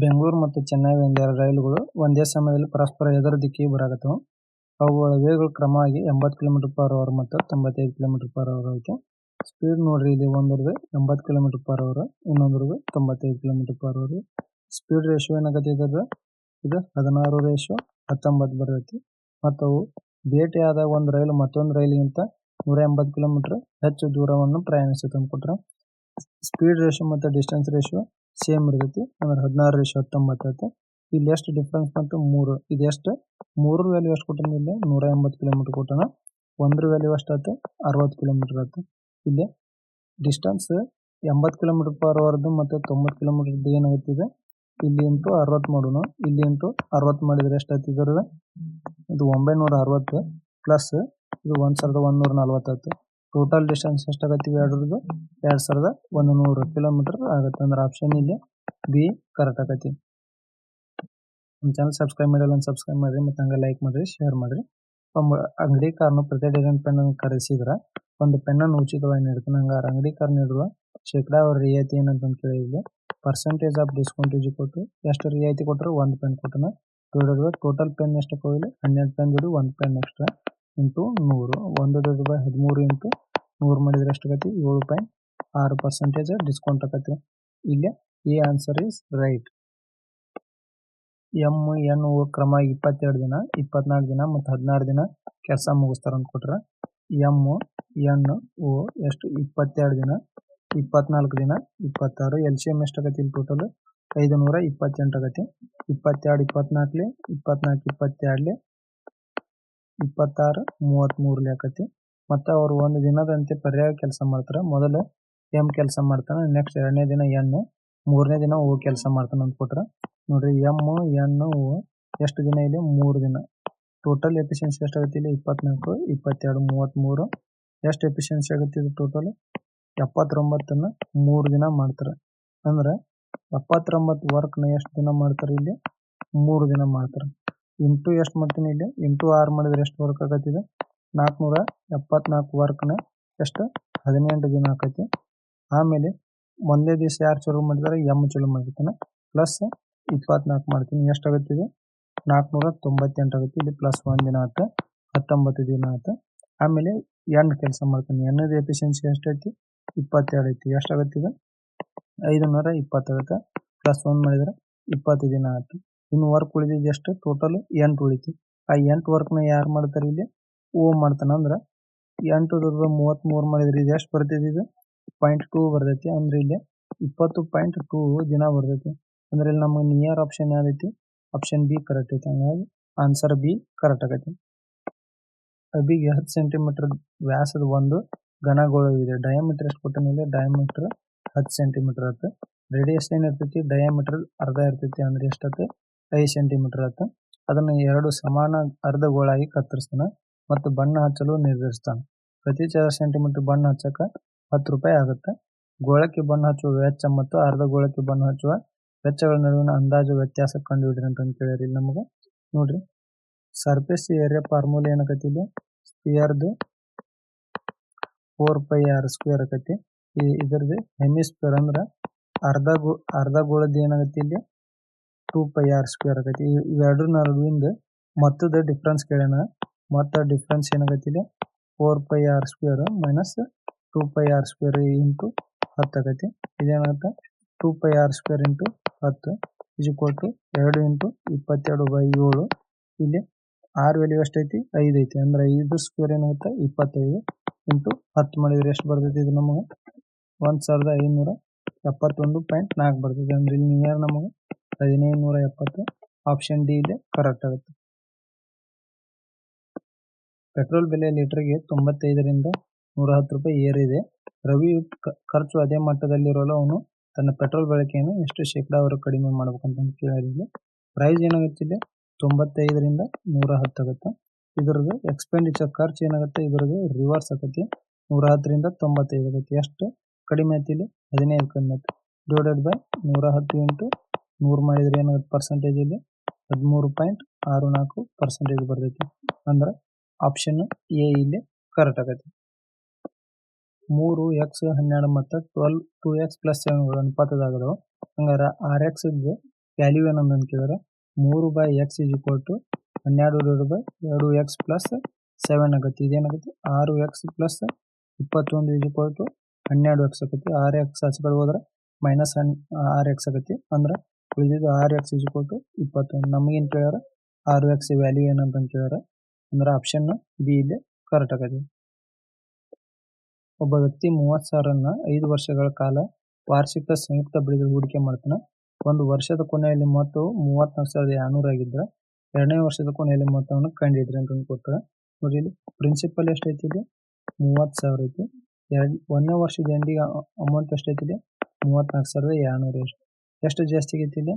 ಬೆಂಗಳೂರು ಮತ್ತು ಚೆನ್ನೈ ಎರಡು ರೈಲುಗಳು ಒಂದೇ ಸಮಯದಲ್ಲಿ ಪರಸ್ಪರ ಎದುರು ದಿಕ್ಕಿಗೆ ಬರಾಕತ್ತವು. ಅವುಗಳ ವೇಗಗಳು ಕ್ರಮವಾಗಿ ಎಂಬತ್ತು ಕಿಲೋಮೀಟರ್ ಪರ್ ಅವರ್ ಮತ್ತು ತೊಂಬತ್ತೈದು ಕಿಲೋಮೀಟರ್ ಪರ್ ಅವರ್ ಐತೆ ಸ್ಪೀಡ್ ನೋಡ್ರಿ ಇಲ್ಲಿ ಒಂದ್ರದ್ದು ಎಂಬತ್ತು ಕಿಲೋಮೀಟರ್ ಪರ್ ಅವರ್ ಇನ್ನೊಂದ್ರದ್ದು ತೊಂಬತ್ತೈದು kilometre per hour speed ratio ಏನಾಗತ್ತೆ ಇದ್ರದ್ದು ಇದು ಹದಿನಾರು ರೇಷಿಯೋ ಹತ್ತೊಂಬತ್ತು ಬರ್ತೈತಿ. ಮತ್ತು ಅವು ಭೇಟಿಯಾದ ಒಂದು ರೈಲು ಮತ್ತೊಂದು ರೈಲಿಗಿಂತ ನೂರ ಎಂಬತ್ತು ಕಿಲೋಮೀಟರ್ ಹೆಚ್ಚು ದೂರವನ್ನು ಪ್ರಯಾಣಿಸುತ್ತೆ ಅಂದ್ಕೊಟ್ರೆ ಸ್ಪೀಡ್ ರೇಷಿಯೋ ಮತ್ತು ಡಿಸ್ಟೆನ್ಸ್ ರೇಷಿಯೋ ಸೇಮ್ ಇರ್ತೈತಿ. ಅಂದ್ರೆ ಹದಿನಾರು ರೇಷಿಯೋ ಹತ್ತೊಂಬತ್ತು ಐತೆ. ಇಲ್ಲಿ ಎಷ್ಟು ಡಿಫ್ರೆನ್ಸ್ ಬಂತು? ಮೂರು. ಇದು ಎಷ್ಟು? ಮೂರು ವ್ಯಾಲ್ಯೂ ಎಷ್ಟು ಕೊಟ್ಟಾನ ಇಲ್ಲಿ? ನೂರ ಎಂಬತ್ತು ಕಿಲೋಮೀಟರ್ ಕೊಟ್ಟಾನ. ಒಂದ್ರ ವ್ಯಾಲ್ಯೂ ಎಷ್ಟು ಆಯ್ತು ಅರವತ್ತು ಕಿಲೋಮೀಟರ್ ಆಯ್ತು ಇಲ್ಲಿ ಡಿಸ್ಟೆನ್ಸ್ ಎಂಬತ್ತು ಕಿಲೋಮೀಟರ್ ಪರ್ ಅವರ್ದು ಮತ್ತು ತೊಂಬತ್ತು ಕಿಲೋಮೀಟರ್ದು ಏನಾಗುತ್ತಿದೆ ಇಲ್ಲಿ ಇಂಟು ಅರವತ್ತು ಮಾಡೋಣ ಇಲ್ಲಿ ಇಂಟು ಅರವತ್ತು ಮಾಡಿದ್ರೆ ಎಷ್ಟಾಯ್ತು ಇದರ ಇದು ಒಂಬೈನೂರ ಅರವತ್ತು ಪ್ಲಸ್ ಇದು ಒಂದು ಸಾವಿರದ ಒಂದೂರ ನಲ್ವತ್ತಾಯ್ತು ಟೋಟಲ್ ಡಿಸ್ಟೆನ್ಸ್ ಎಷ್ಟಾಗತ್ತೆ ಎರಡರದು ಎರಡು ಸಾವಿರದ ಒಂದು ನೂರು ಕಿಲೋಮೀಟರ್ ಆಗುತ್ತೆ. ಅಂದ್ರೆ ಆಪ್ಷನ್ ಇಲ್ಲಿ ಬಿ ಕರೆಕ್ಟ್ ಆಗತ್ತೆ. ನಮ್ಮ ಚಾನಲ್ ಸಬ್ಸ್ಕ್ರೈಬ್ ಮಾಡಿಲ್ಲ ಸಬ್ಸ್ಕ್ರೈಬ್ ಮಾಡಿರಿ, ಮತ್ತು ಹಂಗೆ ಲೈಕ್ ಮಾಡಿರಿ ಶೇರ್ ಮಾಡಿರಿ. ಅಂಗಡಿ ಕಾರ್ನು ಪ್ರತಿ ಡಿಸೈನ್ ಪೆನ್ ಖರೀದಿಸಿದ್ರೆ ಒಂದು ಪೆನ್ನನ್ನು ಉಚಿತವಾಗಿ ನೀಡ್ತಾನೆ. ಹಂಗಾರೆ ಅಂಗಡಿ ಕಾರ್ ನೀಡುವ, ಶೇಕಡಾ ಅವ್ರ ರಿಯಾಯಿತಿ ಏನಂತಂದು ಕೇಳಿದ್ವಿ ಪರ್ಸೆಂಟೇಜ್ ಆಫ್ ಡಿಸ್ಕೌಂಟ್ ಡಿಸ್ಕೌಂಟೇಜ್ ಕೊಟ್ಟು, ಎಷ್ಟು ರಿಯಾಯಿತಿ ಕೊಟ್ಟರು ಒಂದು ಪೆನ್ ಕೊಟ್ಟನ. ಟೋಟಲ್ ಪೆನ್ ಎಷ್ಟು ಕೊಯ್ಲು? ಹನ್ನೆರಡು ಪೆನ್ ಜೋಡಿ ಒಂದು ಪೆನ್ ಎಕ್ಸ್ಟ್ರಾ ಇಂಟು ನೂರು. ಒಂದು ರೂಪಾಯಿ ಹದಿಮೂರು ಇಂಟು ನೂರು ಮಾಡಿದ್ರೆ ಎಷ್ಟಾಗತ್ತೆ ಏಳು ಪಾಯಿಂಟ್ ಆರು ಪರ್ಸೆಂಟೇಜ್ ಡಿಸ್ಕೌಂಟ್ ಆಗತ್ತೆ. ಇಲ್ಲಿ a answer is right M N O ಕ್ರಮ ಇಪ್ಪತ್ತೆರಡು ದಿನ, ಇಪ್ಪತ್ನಾಲ್ಕು ದಿನ ಮತ್ತು ಹದಿನಾರು ದಿನ ಕೆಲಸ ಮುಗಿಸ್ತಾರ ಅಂತ ಕೊಟ್ರ ಎಂ ಎನ್ ಓ ಎಷ್ಟು? ಇಪ್ಪತ್ತೆರಡು ದಿನ, ಇಪ್ಪತ್ನಾಲ್ಕು ದಿನ, ಇಪ್ಪತ್ತಾರು. ಎಲ್ ಸಿ ಎಂ ಎಷ್ಟಾಗತ್ತೆ ಇಲ್ಲಿ ಟೋಟಲ್ ಐದು ನೂರ ಇಪ್ಪತ್ತೆಂಟು ಆಗತ್ತೆ. ಇಪ್ಪತ್ತೆರಡು ಇಪ್ಪತ್ನಾಲ್ಕಲಿ ಇಪ್ಪತ್ನಾಲ್ಕು ಇಪ್ಪತ್ತೆರಡಲಿ ಇಪ್ಪತ್ತಾರು ಮೂವತ್ತ್ಮೂರಲಿ ಆಕತಿ ಮತ್ತು ಅವರು ಒಂದು ದಿನದಂತೆ ಪರ್ಯಾಯ ಕೆಲಸ ಮಾಡ್ತಾರೆ. ಮೊದಲು ಎಂ ಕೆಲಸ ಮಾಡ್ತಾನೆ ನೆಕ್ಸ್ಟ್ ಎರಡನೇ ದಿನ ಎನ್, ಮೂರನೇ ದಿನ ಓ ಕೆಲಸ ಮಾಡ್ತಾನೆ ಅಂತ ಕೊಟ್ರೆ ನೋಡ್ರಿ, ಎಂ, ಎನ್, ಓ ಎಷ್ಟು ದಿನ ಇದೆ ಮೂರು ದಿನ. ಟೋಟಲ್ ಎಫಿಷಿಯನ್ಸಿ ಎಷ್ಟಾಗುತ್ತೆ ಇಲ್ಲಿ? ಇಪ್ಪತ್ನಾಲ್ಕು, ಇಪ್ಪತ್ತೆರಡು ಮೂವತ್ತ್ಮೂರು ಎಷ್ಟು ಎಫಿಷಿಯನ್ಸಿ ಆಗುತ್ತೆ ಇದು ಟೋಟಲ್ ಎಪ್ಪತ್ತೊಂಬತ್ತನ್ನ ಮೂರು ದಿನ ಮಾಡ್ತಾರೆ. ಅಂದ್ರೆ ಎಪ್ಪತ್ತೊಂಬತ್ತು ವರ್ಕ್ನ ಎಷ್ಟು ದಿನ ಮಾಡ್ತಾರೆ ಇಲ್ಲಿ? ಮೂರು ದಿನ ಮಾಡ್ತಾರೆ. ಇಂಟು ಎಷ್ಟು ಮಾಡ್ತೀನಿ ಇಲ್ಲಿ? ಇಂಟು ಆರು ಮಾಡಿದ್ರೆ ಎಷ್ಟು ವರ್ಕ್ ಆಗತ್ತಿದೆ ನಾಲ್ಕುನೂರ ಎಪ್ಪತ್ನಾಲ್ಕು ವರ್ಕ್ನ ಎಷ್ಟು? ಹದಿನೆಂಟು ದಿನ ಆಕೈತಿ. ಆಮೇಲೆ ಒಂದೇ ದಿವಸ ಯಾರು ಚಲೋ ಮಾಡಿದಾರೆ? ಎಂ ಚಲೋ ಮಾಡಿರ್ತಾನೆ. ಪ್ಲಸ್ ಇಪ್ಪತ್ನಾಲ್ಕು ಮಾಡ್ತೀನಿ. ಎಷ್ಟಾಗುತ್ತೆ ಇದು? ನಾಲ್ಕುನೂರ ತೊಂಬತ್ತೆಂಟು ಆಗುತ್ತೆ. ಇಲ್ಲಿ ಪ್ಲಸ್ ಒಂದು ದಿನ ಆಯ್ತು ಹತ್ತೊಂಬತ್ತು ದಿನ ಆಯ್ತು ಆಮೇಲೆ ಎಂಡ್ ಕೆಲಸ ಮಾಡ್ತೀನಿ. ಎಣ್ಣದ ಎಫಿಷಿಯನ್ಸಿ ಎಷ್ಟೈತಿ ಇಪ್ಪತ್ತೆರಡು ಐತಿ. ಎಷ್ಟಾಗುತ್ತೆ ಇದು? ಐದು ನೂರ ಇಪ್ಪತ್ತಾಗುತ್ತೆ ಪ್ಲಸ್ ಒಂದು ಮಾಡಿದರೆ ಇಪ್ಪತ್ತು ದಿನ ಆಯ್ತು ಇನ್ನು ವರ್ಕ್ ಉಳಿದಿದ್ದು ಎಷ್ಟು? ಟೋಟಲ್ ಎಂಟು ಉಳಿತು. ಆ ಎಂಟು ವರ್ಕ್ನ ಯಾರು ಮಾಡ್ತಾರೆ ಇಲ್ಲಿ? ಓ ಮಾಡ್ತಾನ. ಅಂದ್ರೆ ಎಂಟು ದುರ್ಗ ಮೂವತ್ತ್ಮೂರು ಮಾಡಿದ್ರೆ ಇದು ಎಷ್ಟು ಬರ್ತೈತಿ ಇದು? ಪಾಯಿಂಟ್ ಟೂ ಬರ್ತೈತಿ. ಅಂದ್ರೆ ಇಲ್ಲಿ ಇಪ್ಪತ್ತು ಪಾಯಿಂಟ್ ಟೂ ದಿನ ಬರ್ತೈತಿ. ಅಂದ್ರೆ ಇಲ್ಲಿ ನಮಗೆ ನಿಯರ್ ಆಪ್ಷನ್ ಯಾವ್ದೈತಿ ಆಪ್ಷನ್ ಬಿ ಕರೆಕ್ಟ್ ಐತಿ. ಹಂಗಾಗಿ ಆನ್ಸರ್ ಬಿ ಕರೆಕ್ಟ್ ಆಗೈತಿ. ಅಬಿಗೆ ಹತ್ತು ಸೆಂಟಿಮೀಟರ್ ವ್ಯಾಸದ ಒಂದು ಘನಗೋಳ ಇದೆ. ಡಯಾಮೀಟರ್ ಎಷ್ಟು ಕೊಟ್ಟಾನ ಡಯಾಮೀಟರ್ ಹತ್ತು ಸೆಂಟಿಮೀಟರ್ ಆಯ್ತು. ರೇಡಿಯಸ್ ಏನು ಇರ್ತೈತಿ? ಡಯಾಮೀಟರ್ ಅರ್ಧ ಇರ್ತೈತಿ. ಅಂದ್ರೆ ಎಷ್ಟಾಯ್ತು ಐದು ಸೆಂಟಿಮೀಟರ್ ಆಯ್ತು. ಅದನ್ನ ಎರಡು ಸಮಾನ ಅರ್ಧಗೋಳಾಗಿ ಕತ್ತರಿಸ್ತಾನೆ. ಮತ್ತು ಬಣ್ಣ ಹಚ್ಚಲು ನಿರ್ಧರಿಸ್ತಾನೆ. ಪ್ರತಿ ಚದರ ಸೆಂಟಿಮೀಟರ್ ಬಣ್ಣ ಹಚ್ಚಕ ಹತ್ತು ರೂಪಾಯಿ ಆಗುತ್ತೆ. ಗೋಳಕ್ಕೆ ಬಣ್ಣ ಹಚ್ಚುವ ವೆಚ್ಚ ಮತ್ತು ಅರ್ಧ ಗೋಳಕ್ಕೆ ಬಣ್ಣ ಹಚ್ಚುವ ವೆಚ್ಚಗಳ ನಡುವಿನ ಅಂದಾಜು ವ್ಯತ್ಯಾಸ ಕಂಡುಹಿಡಿರಿ ಅಂತ ಕೇಳಿರಿ ಇಲ್ಲಿ ನಮಗೆ. ನೋಡ್ರಿ. ಸರ್ಫೇಸ್ ಏರಿಯಾ ಫಾರ್ಮುಲಾ ಇಲ್ಲಿ ಸ್ಪಿಯರ್ದು ಫೋರ್ ಪೈ ಆರ್ ಸ್ಕ್ವೇರ್ ಆಕತಿ ಹೆಮಿ ಹೆಮಿಸ್ಫಿಯರ್ ಅಂದ್ರೆ ಅರ್ಧ ಗೋ, ಅರ್ಧ ಗೋಳದ್ದು ಏನಾಗತ್ತೆ ಇಲ್ಲಿ? ಟೂ ಪೈ ಆರ್ ಸ್ಕ್ವೇರ್ ಆಗೈತಿ ಇವೆರಡು ನಡುವಿಂದ ಮತ್ತದ ಡಿಫ್ರೆನ್ಸ್ ಕೇಳ್ಯಾನ ಮೊತ್ತ ಡಿಫ್ರೆನ್ಸ್ ಏನಾಗೈತಿ ಇಲ್ಲಿ? Four pi r square minus two pi r square into ಹತ್ತು ಆಗೈತಿ. ಇದೇನಾಗುತ್ತೆ two pi r square into ಹತ್ತು ಇಸ್ ಈಕ್ವಲ್ ಟು ಎರಡು ಇಂಟು ಇಪ್ಪತ್ತೆರಡು ಬೈ ಏಳು. ಇಲ್ಲಿ ಆರ್ ವ್ಯಾಲ್ಯೂ ಎಷ್ಟೈತಿ? ಐದು ಐತಿ. ಅಂದ್ರೆ ಐದು ಸ್ಕ್ವೇರ್ ಏನಾಗುತ್ತೆ ಇಪ್ಪತ್ತೈದು ಇಂಟು ಹತ್ತು ಮಾಡಿದ್ರೆ ಎಷ್ಟು ಬರ್ತೈತಿ ಇದು ನಮಗೆ? ಒಂದು ಸಾವಿರದ ಐನೂರ ಎಪ್ಪತ್ತೊಂದು ಪಾಯಿಂಟ್ ನಾಲ್ಕು ಬರ್ತೈತಿ. ಅಂದ್ರೆ ಇಲ್ಲಿ ನಿಯರ್ ನಮಗೆ ಹದಿನೈದು ನೂರ ಎಪ್ಪತ್ತು. ಆಪ್ಷನ್ ಡಿ ಇದೆ ಕರೆಕ್ಟ್ ಆಗುತ್ತೆ. ಪೆಟ್ರೋಲ್ ಬೆಲೆ ಲೀಟರ್ಗೆ ತೊಂಬತ್ತೈದರಿಂದ ನೂರ ಹತ್ತು ರೂಪಾಯಿ ಏರಿದೆ. ರವಿ ಖರ್ಚು ಅದೇ ಮಟ್ಟದಲ್ಲಿ ಇರಲು ಅವನು ತನ್ನ ಪೆಟ್ರೋಲ್ ಬಳಕೆಯನ್ನು ಎಷ್ಟು ಶೇಕಡಾವಾರು ಕಡಿಮೆ ಮಾಡಬೇಕಂತ ಕೇಳಿದ್ವಿ. ಪ್ರೈಸ್ ಏನಾಗುತ್ತಿದೆ? ತೊಂಬತ್ತೈದರಿಂದ ನೂರ ಹತ್ತು ಆಗುತ್ತೆ. ಇದರದ್ದು ಎಕ್ಸ್ಪೆಂಡಿಚರ್ ಖರ್ಚು ಏನಾಗುತ್ತೆ? ಇದರದು ರಿವರ್ಸ್ ಆಗುತ್ತೆ. ನೂರ ಹತ್ತರಿಂದ ತೊಂಬತ್ತೈದು ಆಗುತ್ತೆ. ಎಷ್ಟು ಕಡಿಮೆ ಆಯ್ತು ಇಲ್ಲಿ? ಹದಿನೈದು ಕಡಿಮೆ ಆಯ್ತು. ಡಿವೈಡೆಡ್ ಬೈ ನೂರ ಹತ್ತು ಇಂಟು ನೂರು ಮಾಡಿದ್ರೆ ಏನಾಗುತ್ತೆ? ಪರ್ಸೆಂಟೇಜ್ ಇಲ್ಲಿ ಹದಿಮೂರು ಪಾಯಿಂಟ್ ಆರು ನಾಲ್ಕು ಪರ್ಸೆಂಟೇಜ್ ಬರ್ತೈತಿ. ಅಂದ್ರೆ ಆಪ್ಷನ್ ಎ ಇಲ್ಲಿ ಕರೆಕ್ಟ್ ಆಗೈತಿ. ಮೂರು ಎಕ್ಸ್ ಹನ್ನೆರಡು ಮತ್ತು ಟ್ವೆಲ್ ಟು ಎಕ್ಸ್ ಪ್ಲಸ್ ಸೆವೆನ್ಗಳು ಅನುಪಾತದಾಗದವು ಹಂಗಾರೆ ಆರ್ ಎಕ್ಸ್ ವ್ಯಾಲ್ಯೂ ಏನಂತ ಕೇಳಿದ್ರೆ ಮೂರು by x is equal to ಹನ್ನೆರಡು ಎರಡು ಬೈ ಎರಡು ಎಕ್ಸ್ ಪ್ಲಸ್ ಸೆವೆನ್ ಆಗುತ್ತೆ. ಇದೇನಾಗುತ್ತೆ? ಆರು ಎಕ್ಸ್ ಪ್ಲಸ್ ಇಪ್ಪತ್ತೊಂದು ಇಸ್ ಈಕ್ವಲ್ ಟು ಹನ್ನೆರಡು ಎಕ್ಸ್ ಆಗುತ್ತೆ. ಆರ್ ಎಕ್ಸ್ ಆಚೆ ಕಡೆ ಹೋದ್ರೆ ಮೈನಸ್ ಹನ್, ಆರ್ ಎಕ್ಸ್ ಆಗುತ್ತೆ. ಅಂದ್ರೆ ಉಳಿದಿದ್ದು ಆರ್ ಎಕ್ಸ್ ಇಸ್ ಈಕ್ವಲ್ ಟು ಇಪ್ಪತ್ತೊಂದು. ನಮಗೇನು ಕೇಳ್ಯಾರ? ಆರು ಎಕ್ಸ್ ವ್ಯಾಲ್ಯೂ ಏನಂತ ಕೇಳ್ಯಾರ ಅಂದ್ರೆ ಆಪ್ಷನ್ ಬಿ ಇಲ್ಲಿ ಕರೆಕ್ಟ್ ಆಗತ್ತೆ ಒಬ್ಬ ವ್ಯಕ್ತಿ ಮೂವತ್ ಸಾವಿರನ್ನ ಐದು ವರ್ಷಗಳ ಕಾಲ ವಾರ್ಷಿಕ ಸಂಯುಕ್ತ ಬಡ್ಡಿಗೆ ಹೂಡಿಕೆ ಮಾಡ್ತಾನೆ. ಒಂದು ವರ್ಷದ ಕೊನೆಯಲ್ಲಿ ಮೊತ್ತವು ಮೂವತ್ನಾಲ್ಕು ಸಾವಿರದ ಎರಡ್ನೂರ ಆಗಿದ್ರೆ, ಎರಡನೇ ವರ್ಷದ ಕೊನೆಯಲ್ಲಿ ಮೊತ್ತವನ್ನು ಕಂಡಿದ್ರೆ ಅಂತ ಕೊಡ್ತಾರೆ ನೋಡಿ ಇಲ್ಲಿ ಪ್ರಿನ್ಸಿಪಲ್ ಎಷ್ಟೈತಿ ಇಲ್ಲಿ? ಮೂವತ್ತು ಸಾವಿರ ಐತಿ. ಎರಡ್, ಒಂದನೇ ವರ್ಷದ ಎಂಡಿಗೆ ಅಮೌಂಟ್ ಎಷ್ಟೈತಿ ಇಲ್ಲಿ? ಮೂವತ್ನಾಲ್ಕು ಸಾವಿರದ ಎರಡ್ನೂರು ಎಷ್ಟು. ಎಷ್ಟು ಜಾಸ್ತಿ ಆಗೈತಿ ಇಲ್ಲಿ?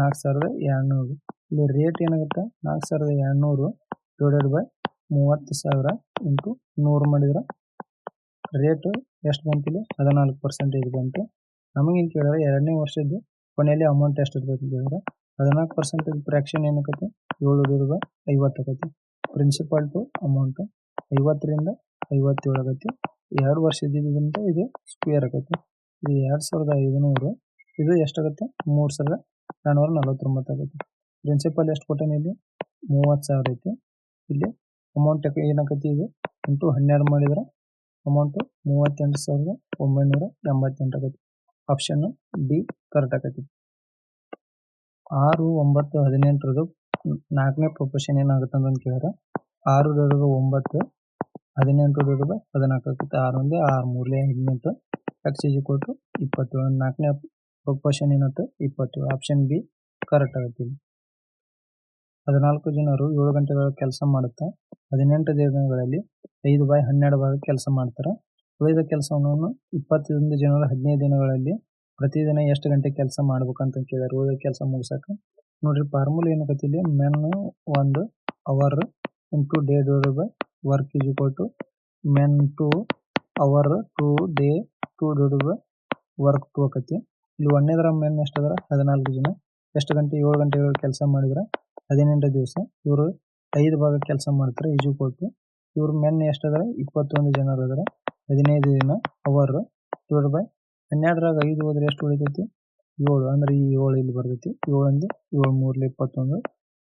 ನಾಲ್ಕು ಸಾವಿರದ ಎರಡ್ನೂರು ಇಲ್ಲಿ ರೇಟ್ ಏನಾಗುತ್ತೆ? ನಾಲ್ಕು ಸಾವಿರದ ಎರಡ್ನೂರು ಡಿವೈಡೆಡ್ ಬೈ ಮೂವತ್ತು ಸಾವಿರ ಇಂಟು ನೂರು ಮಾಡಿದ್ರೆ ರೇಟ್ ಎಷ್ಟು ಬಂತಿಲ್ಲ ಹದಿನಾಲ್ಕು ಪರ್ಸೆಂಟೇಜ್ ಬಂತು. ನಮಗೇನು ಕೇಳಿದ್ರೆ ಎರಡನೇ ವರ್ಷದ್ದು ಕೊನೆಯಲ್ಲಿ ಅಮೌಂಟ್ ಎಷ್ಟು ಇರ್ತೈತೆ ಅಂತ ಹೇಳಿದ್ರೆ ಹದಿನಾಲ್ಕು ಪರ್ಸೆಂಟೇಜ್ ಫ್ರ್ಯಾಕ್ಷನ್ ಏನಕ್ಕೈತೆ ಏಳು ರೂಪಾಯಿ ಐವತ್ತು ಆಗತ್ತೆ. ಪ್ರಿನ್ಸಿಪಾಲ್ ಟು ಅಮೌಂಟ್ ಐವತ್ತರಿಂದ ಐವತ್ತೇಳು ಆಗತ್ತೆ. ಎರಡು ವರ್ಷದಿಂದ ಇದು ಸ್ಕ್ವೇರ್ ಆಗತ್ತೆ. ಇದು ಎರಡು ಸಾವಿರದ ಐದುನೂರು ಇದು ಎಷ್ಟಾಗತ್ತೆ ಮೂರು ಸಾವಿರದ ನಾನ್ನೂರ ನಲವತ್ತೊಂಬತ್ತು ಆಗುತ್ತೆ. ಪ್ರಿನ್ಸಿಪಾಲ್ ಎಷ್ಟು ಕೊಟ್ಟಾನೆ ಇಲ್ಲಿ? ಮೂವತ್ತು ಸಾವಿರ ಐತಿ. ಇಲ್ಲಿ ಅಮೌಂಟ್ ಏನಾಗೈತಿ ಇದು ಇಂಟು ಹನ್ನೆರಡು ಮಾಡಿದ್ರೆ ಅಮೌಂಟು ಮೂವತ್ತೆಂಟು ಸಾವಿರದ ಒಂಬೈನೂರ ಎಂಬತ್ತೆಂಟು ಆಗೈತಿ ಆಪ್ಷನ್ ಡಿ ಕರೆಕ್ಟ್ ಆಗೈತಿ ಆರು, ಒಂಬತ್ತು, ಹದಿನೆಂಟರದು ನಾಲ್ಕನೇ ಪ್ರೊಪೋಷನ್ ಏನಾಗುತ್ತೆ ಅಂತ ಕೇಳಿದ್ರೆ ಆರು ದೊಡ್ಡದು ಒಂಬತ್ತು ಹದಿನೆಂಟು ದೊಡ್ಡದು ಹದಿನಾಲ್ಕು ಆಗುತ್ತೆ. ಆರು ಒಂದೇ, ಆರು ಮೂರಲೇ ಹದಿನೆಂಟು ಎಕ್ಸ್ ಇಜಿ ಕೊಟ್ಟು ಇಪ್ಪತ್ತು ನಾಲ್ಕನೇ ಪ್ರೊಪೋಷನ್ ಏನಾಗುತ್ತೆ? ಇಪ್ಪತ್ತೇಳು. ಆಪ್ಷನ್ ಬಿ ಕರೆಕ್ಟ್ ಆಗುತ್ತೆ ಹದಿನಾಲ್ಕು ಜನರು ಏಳು ಗಂಟೆಗಳ ಕೆಲಸ ಮಾಡುತ್ತಾ, ಹದಿನೆಂಟು ದಿನಗಳಲ್ಲಿ ಐದು ಬೈ ಹನ್ನೆರಡು ಭಾಗ ಕೆಲಸ ಮಾಡ್ತಾರೆ? ಉಳಿದ ಕೆಲಸವನ್ನು ಇಪ್ಪತ್ತೊಂದು ಜನರು ಹದಿನೈದು ದಿನಗಳಲ್ಲಿ ಪ್ರತಿದಿನ ಎಷ್ಟು ಗಂಟೆ ಕೆಲಸ ಮಾಡ್ಬೇಕಂತ ಕೇಳಿದಾರೆ. ಉಳಿದ ಕೆಲಸ ಮುಗಿಸಕ ನೋಡ್ರಿ ಫಾರ್ಮುಲಾ ಏನು ಇಲ್ಲಿ ಮೆನ್ ಒಂದು hour into day divided by work is equal to men two hour two day two divided by work two ಆಕತಿ. ಇಲ್ಲಿ ಒಂದೇದ್ರ ಮೆನ್ ಎಷ್ಟು ಅದಾರ? ಹದಿನಾಲ್ಕು ಜನ. ಎಷ್ಟು ಗಂಟೆ, ಏಳು ಗಂಟೆಗಳ ಕೆಲಸ ಮಾಡಿದ್ರೆ? ಹದಿನೆಂಟು ದಿವಸ ಇವರು ಐದು ಭಾಗ ಕೆಲಸ ಮಾಡ್ತಾರೆ, ಈಜು ಕೊಟ್ಟು ಇವ್ರ ಮೆನ್ ಎಷ್ಟಾದ್ರೆ? ಇಪ್ಪತ್ತೊಂದು ಜನರು ಅದರ ಹದಿನೈದು ದಿನ ಅವರ್. ಡಿವೈಡ್ ಬೈ ಹನ್ನೆರಡರಾಗ ಐದು ಹೋದ್ರೆ ಎಷ್ಟು ಉಳಿತೈತಿ? ಏಳು. ಅಂದ್ರೆ ಈ ಏಳು ಇಲ್ಲಿ ಬರ್ತೈತಿ. ಏಳು ಅಂದ್ರೆ ಏಳು ಮೂರ್ಲೆ ಇಪ್ಪತ್ತೊಂದು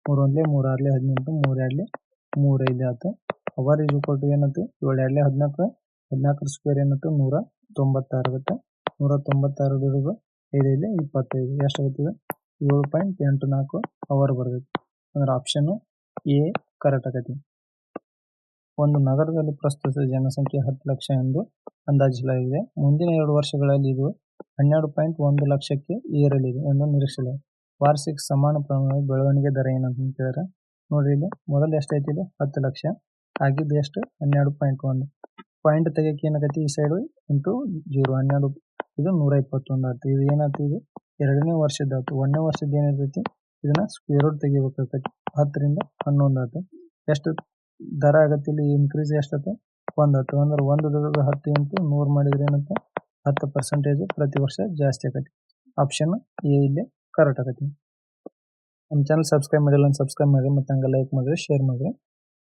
ಮೂರ್ ಒಂದ್ಲಿ ಮೂರು ಆರ್ಲೆ ಹದಿನೆಂಟು ಮೂರು ಮೂರೈದು ಆತು. ಅವರ್ ಈಜು ಕೊಟ್ಟು ಏನಂತ? ಏಳು ಎರಡ್ಲೆ ಹದಿನಾಲ್ಕು, ಹದಿನಾಲ್ಕರ ಸ್ಕ್ವೇರ್ ಏನಂತ? ನೂರ ತೊಂಬತ್ತಾರು ಆಗುತ್ತೆ ನೂರ ತೊಂಬತ್ತಾರು ಐದೈದು ಇಪ್ಪತ್ತೈದು. ಎಷ್ಟಾಗುತ್ತೆ ಇದು? ಏಳು ಪಾಯಿಂಟ್ ಎಂಟು ನಾಲ್ಕು ಅವರ್ ಬರ್ತೈತಿ. ಅಂದ್ರೆ ಆಪ್ಷನ್ ಎ ಕರೆಕ್ಟ್ ಆಗೈತಿ. ಒಂದು ನಗರದಲ್ಲಿ ಪ್ರಸ್ತುತ ಜನಸಂಖ್ಯೆ ಹತ್ತು ಲಕ್ಷ ಎಂದು ಅಂದಾಜಿಸಲಾಗಿದೆ. ಮುಂದಿನ ಎರಡು ವರ್ಷಗಳಲ್ಲಿ ಇದು ಹನ್ನೆರಡು ಪಾಯಿಂಟ್ ಒಂದು ಲಕ್ಷಕ್ಕೆ ಏರಲಿದೆ ಎಂದು ನಿರೀಕ್ಷಿಸಲಾಗಿದೆ. ವಾರ್ಷಿಕ ಸಮಾನ ಪ್ರಮಾಣದ ಬೆಳವಣಿಗೆ ದರ ಏನಂತ ಕೇಳಿದ್ರೆ, ನೋಡ್ರಿ ಇಲ್ಲಿ ಮೊದಲು ಐತಿ ಇಲ್ಲಿ? ಹತ್ತು ಲಕ್ಷ. ಆಗಿದ್ದು ಎಷ್ಟು? ಹನ್ನೆರಡು ಪಾಯಿಂಟ್ ಒಂದು. ಪಾಯಿಂಟ್ ತೆಗಿಯಕ್ಕೆ ಏನಾಗೈತಿ ಈ ಸೈಡ್ ಇಂಟು ಜೀರೋ. ಹನ್ನೆರಡು, ಇದು ನೂರ ಇಪ್ಪತ್ತೊಂದು ಆಯ್ತು. ಇದು ಏನಾಯ್ತು? ಇದು ಎರಡನೇ ವರ್ಷದ ಆಯ್ತು. ಒಂದನೇ ವರ್ಷದ ಏನಿರ್ತೈತಿ? ಇದನ್ನ ಸ್ಕ್ವೇರ್ ರೂಟ್ ತೆಗಿಬೇಕಾಗೈತಿ ಹತ್ತರಿಂದ ಹನ್ನೊಂದು ಆಯ್ತು. ಎಷ್ಟು ದರ ಆಗತ್ತೆ ಇಲ್ಲಿ? ಇನ್ಕ್ರೀಸ್ ಎಷ್ಟತ್ತೆ? ಒಂದ್ ಹತ್ತು ಅಂದ್ರೆ ಒಂದು ದರ ಹತ್ತು ಇಂಟು ನೂರು ಮಾಡಿದ್ರೆ ಏನಂತ ಹತ್ತು ಪರ್ಸೆಂಟೇಜ್ ಪ್ರತಿ ವರ್ಷ ಜಾಸ್ತಿ ಆಗತ್ತೆ. ಆಪ್ಷನ್ ಎ ಇಲ್ಲಿ ಕರೆಕ್ಟ್ ಆಗತ್ತೆ. ನಮ್ಮ ಚಾನಲ್ ಸಬ್ಸ್ಕ್ರೈಬ್ ಮಾಡಿಲ್ಲ ಸಬ್ಸ್ಕ್ರೈಬ್ ಮಾಡಿ ಮತ್ತೆ ಹಂಗೆ ಲೈಕ್ ಮಾಡಿದ್ರೆ ಶೇರ್ ಮಾಡಿರಿ.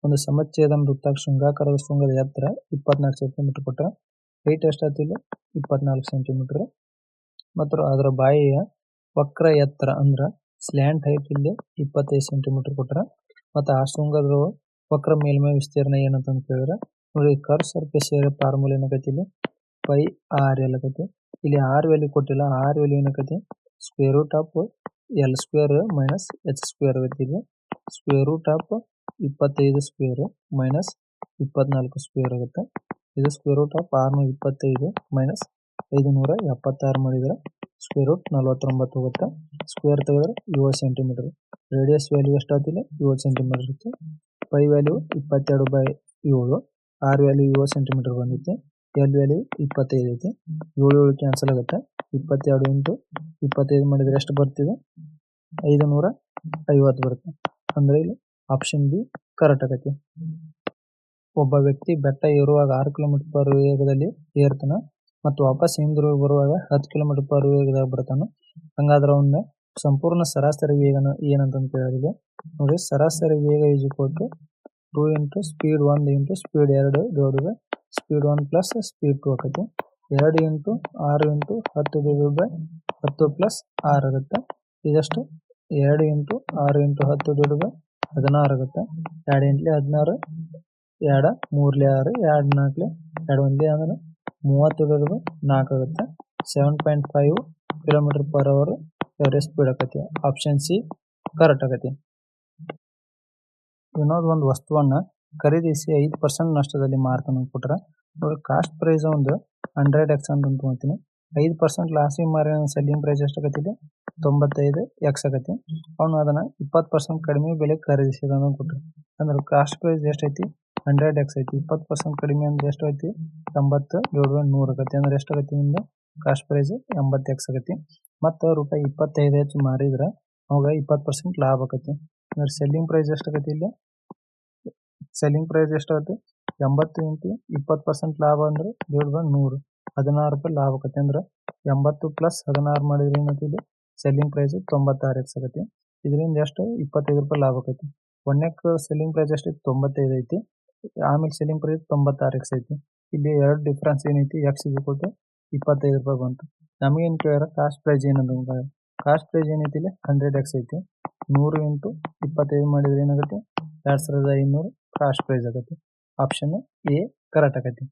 ಒಂದು ಸಮಚ್ಛೇದ ವೃತ್ತಾಗ ಶೃಂಗಾಕಾರದ ಶೃಂಗದ ಎತ್ತರ ಇಪ್ಪತ್ನಾಲ್ಕು ಸೆಂಟಿಮೀಟರ್ ಕೊಟ್ಟರೆ ಹೈಟ್ ಎಷ್ಟಾಯ್ತು ಇಲ್ಲಿ? ಇಪ್ಪತ್ನಾಲ್ಕು ಸೆಂಟಿಮೀಟರ್ ಮತ್ತು ಅದರ ಬಾಯಿಯ ವಕ್ರ ಎತ್ತರ ಅಂದ್ರೆ ಸ್ಲ್ಯಾಂಟ್ ಹೈಟ್ ಇಲ್ಲಿ ಇಪ್ಪತ್ತೈದು ಸೆಂಟಿಮೀಟರ್ ಕೊಟ್ಟರೆ ಮತ್ತು ಆ ಶೃಂಗದ ವಕ್ರ ಮೇಲ್ಮೈ ವಿಸ್ತೀರ್ಣ ಏನಂತ ಕೇಳಿದ್ರೆ, ನೋಡಿ ಕರ್ ಸರ್ಫೇಸ್ ಏರಿಯಾ ಫಾರ್ಮುಲಾ ಏನಾಗೈತಿ ಇಲ್ಲಿ? ಫೈ ಆರ್ ಎಲ್ ಆಗೈತಿ ಇಲ್ಲಿ ಆರ್ ವ್ಯಾಲ್ಯೂ ಕೊಟ್ಟಿಲ್ಲ ಆರ್ ವ್ಯಾಲ್ಯೂ ಏನಾಗೈತಿ square root of l square minus h square ಆಗೈತಿ ಇಲ್ಲಿ. ಸ್ಕ್ವೇರ್ ರೂಟ್ ಆಫ್ ಇಪ್ಪತ್ತೈದು ಸ್ಕ್ವೇರ್ ಮೈನಸ್ ಇಪ್ಪತ್ನಾಲ್ಕು ಸ್ಕ್ವೇರ್ ಆಗುತ್ತೆ. ಇದು ಸ್ಕ್ವೇರ್ ರೂಟ್ ಆಫ್ ಆರ್ನೂರ ಇಪ್ಪತ್ತೈದು ಮೈನಸ್ ಐದು ನೂರ ಎಪ್ಪತ್ತಾರು ಮಾಡಿದ್ರೆ ಸ್ಕ್ವೇರ್ ರೂಟ್ ನಲವತ್ತೊಂಬತ್ತು ಹೋಗುತ್ತೆ. ಸ್ಕ್ವೇರ್ ತೆಗೆದ್ರೆ ಏಳು ಸೆಂಟಿಮೀಟರ್ ರೇಡಿಯಸ್ ವ್ಯಾಲ್ಯೂ ಎಷ್ಟಾಗ್ತಿಲ್ಲ ಏಳು ಸೆಂಟಿಮೀಟರ್ ಇರುತ್ತೆ. ಪೈ ವ್ಯಾಲ್ಯೂ ಇಪ್ಪತ್ತೆರಡು ಬೈ ಏಳು. ಆರ್ ವ್ಯಾಲ್ಯೂ ಏಳು ಸೆಂಟಿಮೀಟರ್ ಬಂದೈತಿ ಎಲ್ ವ್ಯಾಲ್ಯೂ ಇಪ್ಪತ್ತೈದು ಐತಿ. ಏಳು ಏಳು ಕ್ಯಾನ್ಸಲ್ ಆಗುತ್ತೆ. ಇಪ್ಪತ್ತೆರಡು ಇಂಟು ಇಪ್ಪತ್ತೈದು ಮಾಡಿದ್ರೆ ಎಷ್ಟು ಬರ್ತಿದೆ? ಐದು ನೂರ ಐವತ್ತು ಬರುತ್ತೆ. ಅಂದ್ರೆ ಇಲ್ಲಿ ಆಪ್ಷನ್ ಬಿ ಕರೆಕ್ಟ್ ಆಗೈತಿ. ಒಬ್ಬ ವ್ಯಕ್ತಿ ಬೆಟ್ಟ ಏರುವಾಗ ಆರು ಕಿಲೋಮೀಟರ್ ಪರ್ ವೇಗದಲ್ಲಿ ಏರ್ತಾನ. ಮತ್ತು ವಾಪಸ್ ಹಿಂದಿರುಗಿ ಬರುವಾಗ ಹತ್ತು ಕಿಲೋಮೀಟರ್ ಪರ್ ವೇಗದಾಗ ಬರ್ತಾನ. ಹಂಗಾದ್ರೆ ಅವನ ಸಂಪೂರ್ಣ ಸರಾಸರಿ ವೇಗನ ಏನಂತ ಕೇಳಿದ್ರೆ, ನೋಡಿ ಸರಾಸರಿ ವೇಗ ಈಜು ಕೊಟ್ಟು two into speed one into speed ಎರಡು divide by speed one plus speed two ಆಕೈತಿ. ಎರಡು ಇಂಟು ಆರು ಇಂಟು ಹತ್ತು ಡಿವೈಡ್ ಬೈ ಹತ್ತು ಪ್ಲಸ್ ಆರು ಆಗುತ್ತೆ. ಇದಷ್ಟು ಎರಡು ಇಂಟು ಆರು ಇಂಟು ಹತ್ತು ದುಡಿದು ಹದಿನಾರು ಆಗುತ್ತೆ. ಎರಡು ಇಂಟ್ಲಿ ಹದಿನಾರು, ಎರಡ ಮೂರ್ಲಿ ಆರು, ಎರಡು ನಾಲ್ಕಲಿ ಎರಡು ಒಂದ್ಲಿ ಅಂದ್ರೆ ಮೂವತ್ತು ದುಡಿದು ನಾಲ್ಕು ಆಗುತ್ತೆ. Seven point five kilometre per hour average speed ಆಕತಿ. ಆಪ್ಷನ್ ಸಿ ಕರೆಕ್ಟ್ ಆಗತಿ ವಿನೋದ್ ಒಂದು ವಸ್ತುವನ್ನ ಖರೀದಿಸಿ ಐದು ಪರ್ಸೆಂಟ್ ನಷ್ಟದಲ್ಲಿ ಮಾರ್ತಾನ ಅಂದ್ಬಿಟ್ರೆ ಕಾಸ್ಟ್ ಪ್ರೈಸ್ ಒಂದು ಹಂಡ್ರೆಡ್ ಎಕ್ಸ್ ಅಂತ ಅಂದ್ಕೊತೀನಿ. ಐದು ಪರ್ಸೆಂಟ್ ಲಾಸಿಗೆ ಮಾರಿ ಸೆಲ್ಲಿಂಗ್ ಪ್ರೈಸ್ ಎಷ್ಟಾಗತ್ತಿದೆ ತೊಂಬತ್ತೈದು ಎಕ್ಸ್ ಆಗತಿ ಅವನು ಅದನ್ನ ಇಪ್ಪತ್ತು ಪರ್ಸೆಂಟ್ ಕಡಿಮೆ ಬೆಲೆ ಖರೀದಿಸಿದ ಕೊಟ್ರ. ಅಂದ್ರೆ ಕಾಸ್ಟ್ ಪ್ರೈಸ್ ಎಷ್ಟೈತಿ ಹಂಡ್ರೆಡ್ ಎಕ್ಸ್ ಐತಿ, ಇಪ್ಪತ್ತು ಪರ್ಸೆಂಟ್ ಕಡಿಮೆ ಅಂದ್ರೆ ಎಷ್ಟು ಐತಿ ತೊಂಬತ್ತು ಏಳು ನೂರು ಆಗತ್ತೆ ಅಂದ್ರೆ ಎಷ್ಟು ಆಗತ್ತೆ ನಿಮ್ದು? ಕಾಸ್ಟ್ ಪ್ರೈಸ್ ಎಂಬತ್ತು ಎಕ್ಸ್ ಆಗತ್ತೆ ಮತ್ತು ರೂಪಾಯಿ ಇಪ್ಪತ್ತೈದು ಹೆಚ್ಚು ಮಾರಿದ್ರೆ ಅವಾಗ ಇಪ್ಪತ್ತು ಪರ್ಸೆಂಟ್ ಲಾಭ ಆಗತ್ತೆ ಅಂದ್ರೆ ಸೆಲ್ಲಿಂಗ್ ಪ್ರೈಸ್ ಎಷ್ಟು ಆಗತ್ತೆ ಇಲ್ಲಿ? ಸೆಲ್ಲಿಂಗ್ ಪ್ರೈಸ್ ಎಷ್ಟು ಆಗುತ್ತೆ ಎಂಬತ್ತು ಇಂಟು ಇಪ್ಪತ್ತು ಪರ್ಸೆಂಟ್ ಲಾಭ ಅಂದ್ರೆ ಏಳು ನೂರು, ಹದಿನಾರು ರೂಪಾಯಿ ಲಾಭ ಆಗತ್ತೆ ಅಂದ್ರೆ ಎಂಬತ್ತು ಪ್ಲಸ್ ಹದಿನಾರು ಮಾಡಿದ್ರೆ ಏನೈತಿ ಇಲ್ಲಿ? ಸೆಲ್ಲಿಂಗ್ ಪ್ರೈಸ್ ತೊಂಬತ್ತಾರು ಎಕ್ಸ್ ಆಗತ್ತೆ ಇದರಿಂದ ಎಷ್ಟು? ಇಪ್ಪತ್ತೈದು ರೂಪಾಯಿ ಲಾಭ ಆಕತಿ ಒಂದಕ್ಕೆ ಸೆಲ್ಲಿಂಗ್ ಪ್ರೈಸ್ ಎಷ್ಟು? ತೊಂಬತ್ತೈದು ಐತಿ. ಆಮೇಲೆ ಸೆಲ್ಲಿಂಗ್ ಪ್ರೈಸ್ ತೊಂಬತ್ತಾರು ಎಕ್ಸ್ ಐತಿ ಇಲ್ಲಿ ಎರಡು ಡಿಫರೆನ್ಸ್ ಏನೈತಿ? ಎಕ್ಸ್ ಇಸ್ ಕೊಟ್ಟು ಇಪ್ಪತ್ತೈದು ರೂಪಾಯಿ ಬಂತು. ನಮಗೇನು ಕೇಳ್ಯಾರ? ಕಾಸ್ಟ್ ಪ್ರೈಸ್ ಏನದು ಕಾಸ್ಟ್ ಪ್ರೈಸ್ ಏನೈತಿ ಇಲ್ಲಿ? ಹಂಡ್ರೆಡ್ ಎಕ್ಸ್ ಐತಿ. ನೂರು ಇಂಟು ಇಪ್ಪತ್ತೈದು ಮಾಡಿದ್ರೆ ಏನಾಗುತ್ತೆ? ಎರಡು ಸಾವಿರದ ಐನೂರು ಕಾಸ್ಟ್ ಪ್ರೈಸ್ ಆಗತ್ತೆ. ಆಪ್ಷನ್ ಎ ಕರೆಕ್ಟ್ ಆಗತ್ತೆ.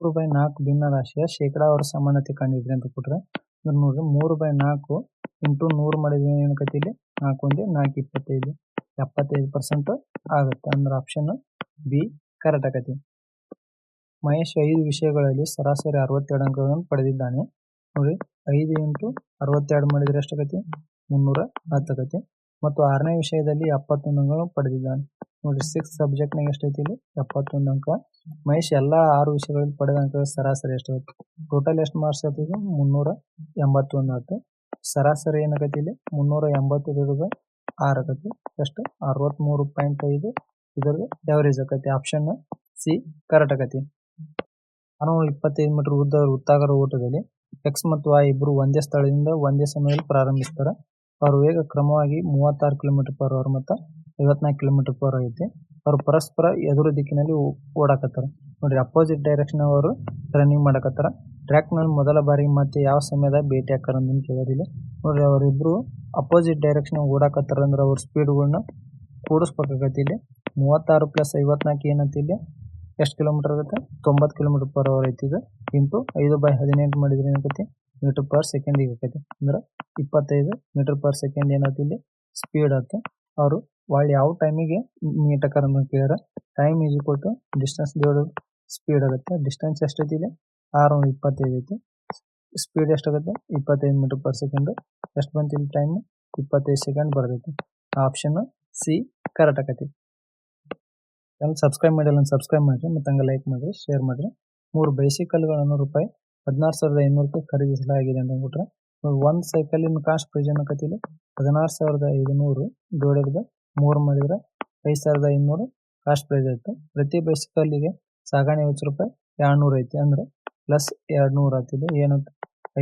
ಮೂರು ಬೈ ನಾಲ್ಕು ಭಿನ್ನ ರಾಶಿಯ ಶೇಕಡಾವಾರು ಸಮಾನತೆ ಕಂಡಿದ್ರಿ ಅಂತ ಕೊಟ್ರೆ ನೋಡಿದ್ರೆ ಮೂರು ಬೈ ನಾಲ್ಕು ಇಂಟು ನೂರು ಮಾಡಿದ್ರೆ ಏನಾಗತ್ತೆ ಇಲ್ಲಿ? ನಾಲ್ಕು ಒಂದೇ ನಾಲ್ಕು ಇಪ್ಪತ್ತೈದು. ಎಪ್ಪತ್ತೈದು ಪರ್ಸೆಂಟ್ ಆಗುತ್ತೆ. ಅಂದ್ರೆ ಆಪ್ಷನ್ ಬಿ ಕರೆಕ್ಟ್ ಆಗತ್ತೆ ಮಹೇಶ್ ಐದು ವಿಷಯಗಳಲ್ಲಿ ಸರಾಸರಿ ಅರವತ್ತೆರಡು ಅಂಕಗಳನ್ನು ಪಡೆದಿದ್ದಾನೆ. ನೋಡಿ, ಐದು ಇಂಟು ಅರವತ್ತೆರಡು ಮಾಡಿದ್ರೆ ಎಷ್ಟಾಗತ್ತೆ ಮುನ್ನೂರ ಹತ್ತಾಗತ್ತೆ ಮತ್ತು ಆರನೇ ವಿಷಯದಲ್ಲಿ ಎಪ್ಪತ್ತೊಂದು ಅಂಕಗಳನ್ನು ಪಡೆದಿದ್ದಾನೆ. ನೋಡಿ ಸಿಕ್ಸ್ ಸಬ್ಜೆಕ್ಟ್ನಾಗ ಎಷ್ಟೈತಿ ಇಲ್ಲಿ? ಎಪ್ಪತ್ತೊಂದು ಅಂಕ. ಮಹೇಶ್ ಎಲ್ಲ ಆರು ವಿಷಯಗಳಲ್ಲಿ ಪಡೆದ ಅಂಕಗಳ ಸರಾಸರಿ ಎಷ್ಟಾಗುತ್ತೆ ಟೋಟಲ್ ಎಷ್ಟು ಮಾರ್ಕ್ಸ್ ಆಗ್ತದೆ ಮುನ್ನೂರ ಎಂಬತ್ತೊಂದು ಆಯ್ತು ಸರಾಸರಿ ಏನಾಗತ್ತೆ ಇಲ್ಲಿ? ಮುನ್ನೂರ ಎಂಬತ್ತು ದುಡಿದ ಆರು ಆಗತ್ತೆ ಎಷ್ಟು? ಅರವತ್ತ್ಮೂರು ಪಾಯಿಂಟ್ ಐದು. ಇದರ ಎವರೇಜ್ ಆಗತ್ತೆ ಆಪ್ಷನ್ ಸಿ ಕರೆಕ್ಟ್ ಆಗತ್ತೆ ನಾನು ಇಪ್ಪತ್ತೈದು ಮೀಟರ್ ಉದ್ದ ವೃತ್ತಾಕಾರ ಓಟದಲ್ಲಿ ಎಕ್ಸ್ ಮತ್ತು ವಾಯ್ ಇಬ್ಬರು ಒಂದೇ ಸ್ಥಳದಿಂದ ಒಂದೇ ಸಮಯದಲ್ಲಿ ಪ್ರಾರಂಭಿಸ್ತಾರೆ. ಅವ್ರ ವೇಗ ಕ್ರಮವಾಗಿ ಮೂವತ್ತಾರು ಕಿಲೋಮೀಟರ್ ಪರ್ ಅವರ್ ಮತ್ತು ಐವತ್ನಾಲ್ಕು ಕಿಲೋಮೀಟರ್ ಪರ್ ಐತಿ. ಅವ್ರು ಪರಸ್ಪರ ಎದುರು ದಿಕ್ಕಿನಲ್ಲಿ ಓಡಾಕತ್ತಾರ. ನೋಡ್ರಿ ಅಪೋಸಿಟ್ ಡೈರೆಕ್ಷನ್ ಅವರು ರನ್ನಿಂಗ್ ಮಾಡಕತ್ತಾರ. ಟ್ರ್ಯಾಕ್ನಲ್ಲಿ ಮೊದಲ ಬಾರಿ ಮತ್ತೆ ಯಾವ ಸಮಯದಾಗ ಭೇಟಿ ಹಾಕಾರ ಅಂತ ಕೇಳೋದಿಲ್ಲ. ನೋಡ್ರಿ, ಅವರಿಬ್ರು ಅಪೋಸಿಟ್ ಡೈರೆಕ್ಷನ್ ಓಡಾಕತ್ತಾರ ಅಂದ್ರೆ ಅವ್ರ ಸ್ಪೀಡ್ಗಳನ್ನ ಕೂಡಿಸ್ಬೇಕಾಗತ್ತೆ ಇಲ್ಲಿ. ಮೂವತ್ತಾರು ಪ್ಲಸ್ ಐವತ್ನಾಲ್ಕು ಏನಂತ ಇಲ್ಲಿ? ಎಷ್ಟು ಕಿಲೋಮೀಟರ್ ಆಗುತ್ತೆ? ತೊಂಬತ್ತು ಕಿಲೋಮೀಟರ್ ಪರ್ ಅವರ್ ಐತಿ ಇದು. ಇಂಟು ಐದು ಬೈ ಹದಿನೆಂಟು ಮಾಡಿದ್ರೆ ಏನಾಗುತ್ತೆ? ಮೀಟರ್ ಪರ್ ಸೆಕೆಂಡಿಗೆ ಆಕೈತಿ ಅಂದ್ರೆ ಇಪ್ಪತ್ತೈದು ಮೀಟರ್ ಪರ್ ಸೆಕೆಂಡ್ ಏನಾಯ್ತು ಇಲ್ಲಿ ಸ್ಪೀಡ್ ಆಗುತ್ತೆ ಅವರು ಒಳ್ಳೆ ಯಾವ ಟೈಮಿಗೆ ಮೀಟಕರ್ ಅಂತ ಕೇಳ್ಯಾರ time is equal to distance divide speed ಆಗುತ್ತೆ. ಡಿಸ್ಟೆನ್ಸ್ ಎಷ್ಟೈತಿ ಆರು ಇಪ್ಪತ್ತೈದು ಐತಿ. ಸ್ಪೀಡ್ ಎಷ್ಟಾಗುತ್ತೆ ಇಪ್ಪತ್ತೈದು ಮೀಟರ್ ಪರ್ ಸೆಕೆಂಡ್ ಎಷ್ಟು ಬಂತು ಟೈಮ್ ಇಪ್ಪತ್ತೈದು ಸೆಕೆಂಡ್ ಬರ್ತೈತಿ. ಆಪ್ಷನ್ ಸಿ ಕರೆಕ್ಟ್ ಆಕೈತಿ ಎಲ್ಲ ಸಬ್ಸ್ಕ್ರೈಬ್ ಮಾಡಿಲ್ಲ ಸಬ್ಸ್ಕ್ರೈಬ್ ಮಾಡಿರಿ ಮತ್ತು ಹಂಗೆ ಲೈಕ್ ಮಾಡಿರಿ ಶೇರ್ ಮಾಡಿರಿ. ಮೂರು ಬೈಸಿಕಲ್ಗಳನ್ನು ರೂಪಾಯಿ ಹದಿನಾರು ಸಾವಿರದ ಐನೂರು ರೂಪಾಯಿ ಖರೀದಿಸಲಾಗಿದೆ ಅಂತ ಅಂದ್ಬಿಟ್ರೆ, ಒಂದು ಸೈಕಲಿನ ಕಾಸ್ಟ್ ಪ್ರೈಸ್ ಏನಕತ್ತಿಲ್ಲ ಹದಿನಾರು ಸಾವಿರದ ಐದುನೂರು ಡಿವೈಡೆಡ್ ಬೈ ಮೂರು ಮಾಡಿದ್ರೆ ಐದು ಸಾವಿರದ ಐನೂರು ಕಾಸ್ಟ್ ಪ್ರೈಸ್ ಆಯ್ತು. ಪ್ರತಿ ಬೈಸಿಕಲ್ಲಿಗೆ ಸಾಗಣೆ ವೆಚ್ಚ ರೂಪಾಯಿ, ಎರಡ್ನೂರು ಐತಿ ಅಂದ್ರೆ ಪ್ಲಸ್ ಎರಡು ನೂರು ಆಗ್ತಿದೆ ಏನಂತ?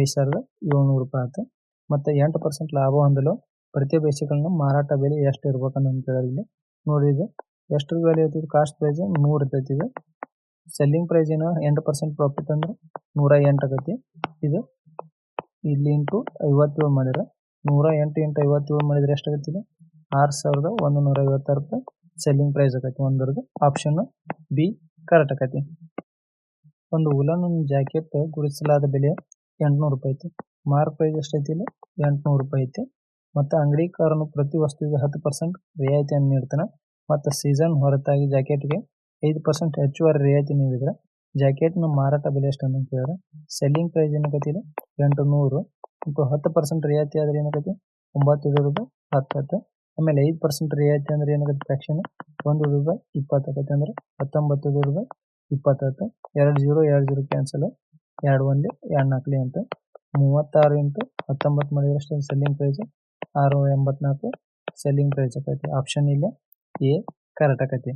ಐದು ಸಾವಿರದ ಏಳ್ನೂರು ರೂಪಾಯಿ ಆಯ್ತು. ಮತ್ತು ಎಂಟು ಪರ್ಸೆಂಟ್ ಲಾಭ ಹೊಂದಲು ಪ್ರತಿ ಬೈಸಿಕಲ್ನ ಮಾರಾಟ ಬೆಲೆ ಎಷ್ಟು ಇರ್ಬೇಕಂತ ಕೇಳಿದ್ರೆ ಇಲ್ಲಿ ನೋಡಿ ಇದು. ಎಷ್ಟು ಬೆಲೆ ಐತಿ ಕಾಸ್ಟ್ ಪ್ರೈಸ್ ನೂರು ಇರ್ತೈತಿ ಇದು. ಸೆಲ್ಲಿಂಗ್ ಪ್ರೈಸ್ ಏನು? ಎಂಟು ಪರ್ಸೆಂಟ್ ಪ್ರಾಫಿಟ್ ಅಂದ್ರೆ ನೂರ ಎಂಟು ಆಗತ್ತೆ ಇದು ಇಲ್ಲಿ ಇಂಟು ಐವತ್ತೇಳು ಮಾಡಿದ್ರೆ ನೂರ ಎಂಟು ಇಂಟು ಐವತ್ತೇಳು ಮಾಡಿದ್ರೆ ಎಷ್ಟಾಗತ್ತಿದೆ ಆರು ಸಾವಿರದ ಒಂದು ನೂರ ಐವತ್ತಾರು ರೂಪಾಯಿ. ಸೆಲ್ಲಿಂಗ್ ಪ್ರೈಸ್ ಆಗೈತಿ ಒಂದರದ್ದು ಆಪ್ಷನ್ ಬಿ ಕರೆಕ್ಟ್ ಆಕತಿ. ಒಂದು ಉಲನ್ ಜಾಕೆಟ್ ಗುರುತಿಸಲಾದ ಬೆಲೆ ಎಂಟುನೂರು ರೂಪಾಯಿ ಐತಿ. ಮಾರ್ಕ್ ಪ್ರೈಸ್ ಎಷ್ಟೈತಿ ಇಲ್ಲಿ? ಎಂಟುನೂರು ರೂಪಾಯಿ ಐತಿ. ಮತ್ತು ಅಂಗಡಿಕಾರನು ಪ್ರತಿ ವಸ್ತುವಿಗೆ ಹತ್ತು ಪರ್ಸೆಂಟ್ ರಿಯಾಯಿತಿಯನ್ನು ನೀಡ್ತಾನೆ. ಮತ್ತು ಸೀಸನ್ ಹೊರತಾಗಿ ಜಾಕೆಟ್ಗೆ ಐದು ಪರ್ಸೆಂಟ್ ಹೆಚ್ಚುವರಿ ರಿಯಾಯಿತಿ ನೀಡಿದ್ರೆ. ಜಾಕೆಟ್ನ ಮಾರಾಟ ಬೆಲೆ ಎಷ್ಟು ಅಂತ ಕೇಳಿದ್ರೆ. ಸೆಲ್ಲಿಂಗ್ ಪ್ರೈಸ್ ಏನಕತಿ ಇಲ್ಲಿ? ಎಂಟು ನೂರು ಮತ್ತು ಹತ್ತು ಪರ್ಸೆಂಟ್ ರಿಯಾಯಿತಿ ಆದ್ರೆ ಏನಕತಿ? ಒಂಬತ್ತು ರೂಪಾಯಿ ಹತ್ತು ಹತ್ತು ಆಮೇಲೆ ಐದು ಪರ್ಸೆಂಟ್ ರಿಯಾಯಿತಿ ಅಂದ್ರೆ ಏನಾಗುತ್ತೆ ಫ್ಯಾಕ್ಷನ್ ಒಂದು ರೂಪಾಯಿ ಇಪ್ಪತ್ತಾಗತ್ತೆ ಅಂದ್ರೆ ಹತ್ತೊಂಬತ್ತು ರೂಪಾಯಿ ಇಪ್ಪತ್ತತ್ತು ಎರಡು ಜೀರೋ ಎರಡು ಜೀರೋ ಕ್ಯಾನ್ಸಲ್ ಎರಡು ಒಂದೇ, ಎರಡು ನಾಲ್ಕಲಿ ಅಂತ. ಮೂವತ್ತಾರು ಇಂಟು ಹತ್ತೊಂಬತ್ತು ಮಾಡಿದ್ರೆ ಅಷ್ಟು ಸೆಲ್ಲಿಂಗ್ ಪ್ರೈಸ್ ಆರು ಎಂಬತ್ನಾಲ್ಕು. ಸೆಲ್ಲಿಂಗ್ ಪ್ರೈಸ್ ಆಕೈತಿ. ಆಪ್ಷನ್ ಇಲ್ಲ. ಎ ಕರೆಕ್ಟ್ ಆಕೈತಿ.